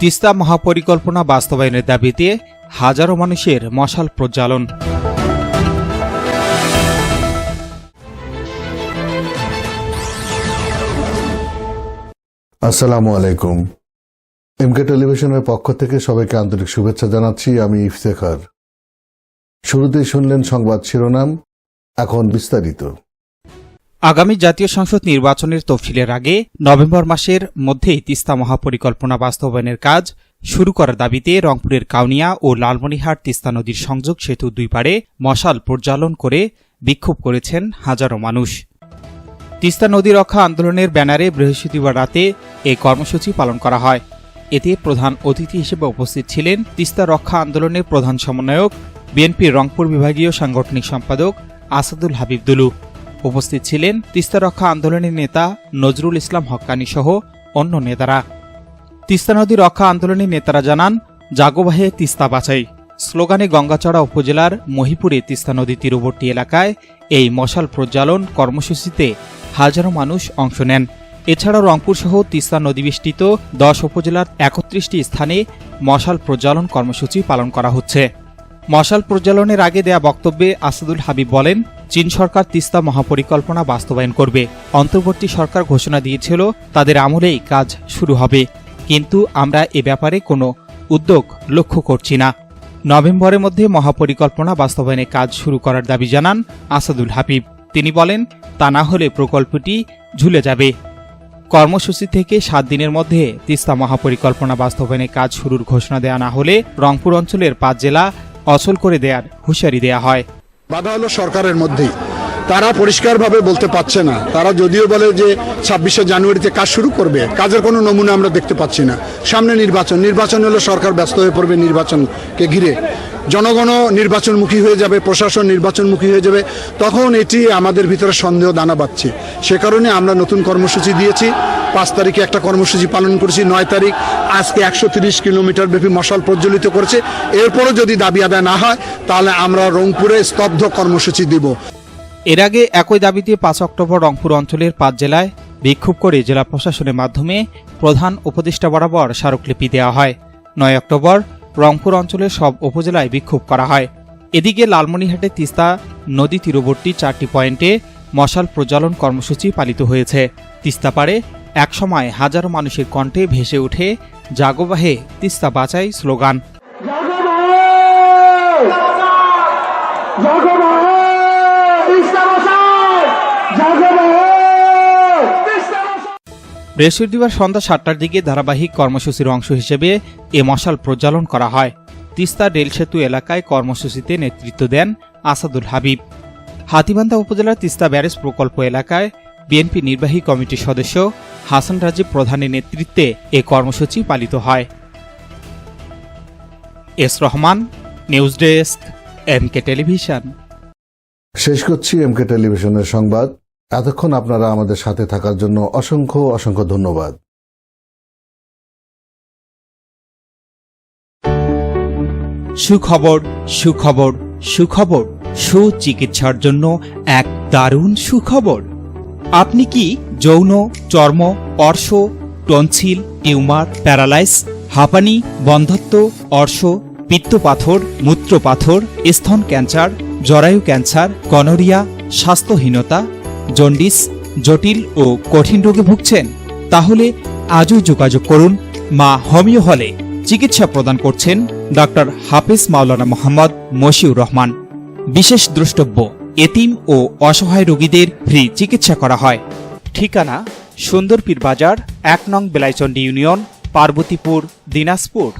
তিস্তা মহাপরিকল্পনা বাস্তবায়নের দাবিতে হাজারো মানুষের মশাল প্রজ্বালন। আসসালামু আলাইকুম। এমকে টেলিভিশনের পক্ষ থেকে সবাইকে আন্তরিক শুভেচ্ছা জানাচ্ছি, আমি ইফতেখার। শুরুতেই শুনলেন সংবাদ শিরোনাম, এখন বিস্তারিত। আগামী জাতীয় সংসদ নির্বাচনের তফসিলের আগে নভেম্বর মাসের মধ্যেই তিস্তা মহাপরিকল্পনা বাস্তবায়নের কাজ শুরু করার দাবিতে রংপুরের কাউনিয়া ও লালমনিহাট তিস্তা নদীর সংযোগ সেতু দুই পারে মশাল প্রজ্বালন করে বিক্ষোভ করেছেন হাজারো মানুষ। তিস্তা নদী রক্ষা আন্দোলনের ব্যানারে বৃহস্পতিবার রাতে এই কর্মসূচি পালন করা হয়। এতে প্রধান অতিথি হিসেবে উপস্থিত ছিলেন তিস্তা রক্ষা আন্দোলনের প্রধান সমন্বয়ক, বিএনপির রংপুর বিভাগীয় সাংগঠনিক সম্পাদক আসাদুল হাবিব দুলু। উপস্থিত ছিলেন তিস্তা রক্ষা আন্দোলনের নেতা নজরুল ইসলাম হক্কানি সহ অন্য নেতারা। তিস্তা নদী রক্ষা আন্দোলনের নেতারা জানান, জাগোবাহে তিস্তা বাঁচাই স্লোগানে গঙ্গাচড়া উপজেলার মহিপুরে তিস্তা নদী তীরবর্তী এলাকায় এই মশাল প্রজ্বালন কর্মসূচিতে হাজারো মানুষ অংশ নেন। এছাড়াও রংপুর সহ তিস্তা নদীবেষ্টিত দশ উপজেলার একত্রিশটি স্থানে মশাল প্রজ্বালন কর্মসূচি পালন করা হচ্ছে। মশাল প্রজ্বালনের আগে দেয়া বক্তব্যে আসাদুল হাবিব বলেন চীন সরকার তিস্তা মহাপরিকল্পনা বাস্তবায়ন করবে। অন্তর্বর্তী সরকার ঘোষণা দিয়েছিল, তাদের আমলেই কাজ শুরু হবে। কিন্তু আমরা এ ব্যাপারে কোনো উদ্যোগ লক্ষ্য করছি না। নভেম্বরের মধ্যে মহাপরিকল্পনা বাস্তবায়নের কাজ শুরু করার দাবি জানান আসাদুল হাবিব। তিনি বলেন, তা না হলে প্রকল্পটি ঝুলে যাবে। কর্মসূচি থেকে সাত দিনের মধ্যে তিস্তা মহাপরিকল্পনা বাস্তবায়নের কাজ শুরুর ঘোষণা দেওয়া না হলে রংপুর অঞ্চলের পাঁচ জেলা অচল করে দেয়ার হুঁশিয়ারি দেওয়া হয়। বাধা হলো সরকারের মধ্যেই। তারা পরিষ্কারভাবে বলতে পারছে না। তারা যদিও বলে যে ছাব্বিশে জানুয়ারিতে কাজ শুরু করবে, কাজের কোনো নমুনা আমরা দেখতে পাচ্ছি না। সামনে নির্বাচন নির্বাচন হলে সরকার ব্যস্ত হয়ে পড়বে নির্বাচনকে ঘিরে। জনগণও নির্বাচনমুখী হয়ে যাবে, প্রশাসন নির্বাচনমুখী হয়ে যাবে, তখন এটি আমাদের ভিতরে সন্দেহ দানা বাঁধছে। সে কারণে আমরা নতুন কর্মসূচি দিয়েছি। পাঁচ তারিখে একটা কর্মসূচি পালন করেছি, নয় তারিখ আজকে একশো তিরিশ কিলোমিটার ব্যাপী মশাল প্রজ্বলিত করেছে। এরপরও যদি দাবি আদায় না হয়, তাহলে আমরা রংপুরে স্তব্ধ কর্মসূচি দিব। এর আগে একই দাবিতে পাঁচ অক্টোবর রংপুর অঞ্চলের পাঁচ জেলায় বিক্ষোভ করে জেলা প্রশাসনের মাধ্যমে প্রধান উপদেষ্টা বরাবর স্মারকলিপি দেওয়া হয়। নয় অক্টোবর রংপুর অঞ্চলের সব উপজেলায় বিক্ষোভ করা হয়। এদিকে লালমনিহাটে তিস্তা নদী তীরবর্তী চারটি পয়েন্টে মশাল প্রজ্বলন কর্মসূচি পালিত হয়েছে। তিস্তা পারে একসময় হাজারো মানুষের কণ্ঠে ভেসে ওঠে জাগোবাহে, তিস্তা বাঁচাই স্লোগান। বৃহস্পতিবার সন্ধ্যা সাতটার দিকে ধারাবাহিক কর্মসূচির অংশ হিসেবে এ মশাল প্রজ্বালন করা হয়। তিস্তা রেল সেতু এলাকায় কর্মসূচিতে নেতৃত্ব দেন আসাদুল হাবিব। হাতিবান্ধা উপজেলার তিস্তা ব্যারেজ প্রকল্প এলাকায় বিএনপি নির্বাহী কমিটির সদস্য হাসান রাজীব প্রধানের নেতৃত্বে এ কর্মসূচি পালিত হয়। S Rahman news desk MK television. শেষ করছি এমকে টেলিভিশনের সংবাদ। এতক্ষণ আপনারা আমাদের সাথে থাকার জন্য অসংখ্য অসংখ্য ধন্যবাদ। সুখবর সুখবর সুখবর। সুচিকিৎসার জন্য এক দারুণ সুখবর। আপনি কি যৌন, চর্ম, অর্শ, টনসিল, টিউমার, প্যারালাইস, হাঁপানি, বন্ধত্ব, অর্শ, পিত্তপাথর, মূত্রপাথর, স্তন ক্যান্সার, জরায়ু ক্যান্সার গনোরিয়া স্বাস্থ্যহীনতা, জন্ডিস, জটিল ও কঠিন রোগে ভুগছেন? তাহলে আজই যোগাযোগ করুন মা হোমিও হলে। চিকিৎসা প্রদান করছেন ডক্টর হাফিজ মাওলানা মোহাম্মদ মশিউর রহমান। বিশেষ দ্রষ্টব্য, এতিম ও অসহায় রোগীদের ফ্রি চিকিৎসা করা হয়। ঠিকানা সুন্দরপীর বাজার এক নং বেলাইচন্ডী ইউনিয়ন, পার্বতীপুর, দিনাজপুর।